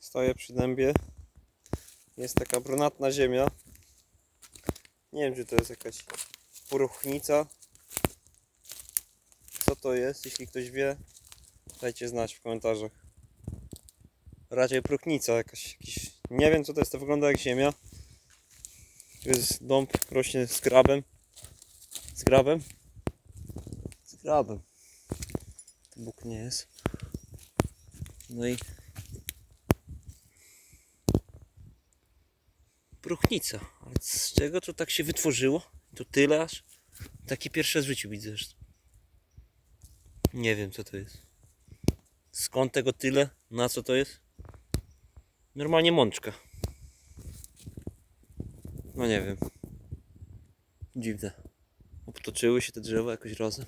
Stoję przy dębie. Jest taka brunatna ziemia. Nie wiem, czy to jest jakaś poruchnica. Co to jest? Jeśli ktoś wie, dajcie znać w komentarzach. Raczej próchnica jakaś. Jakiś, nie wiem, co to jest. To wygląda jak ziemia. Tu jest dąb, rośnie z grabem. Z grabem? Z grabem. To Bóg nie jest. No i Próchnica. Z czego to tak się wytworzyło? To tyle aż? Taki pierwszy raz w życiu widzę. że- Nie wiem co to jest. Skąd tego tyle? Na co to jest? Normalnie mączka. No nie wiem. Dziwne. Obtoczyły się te drzewa jakoś razem.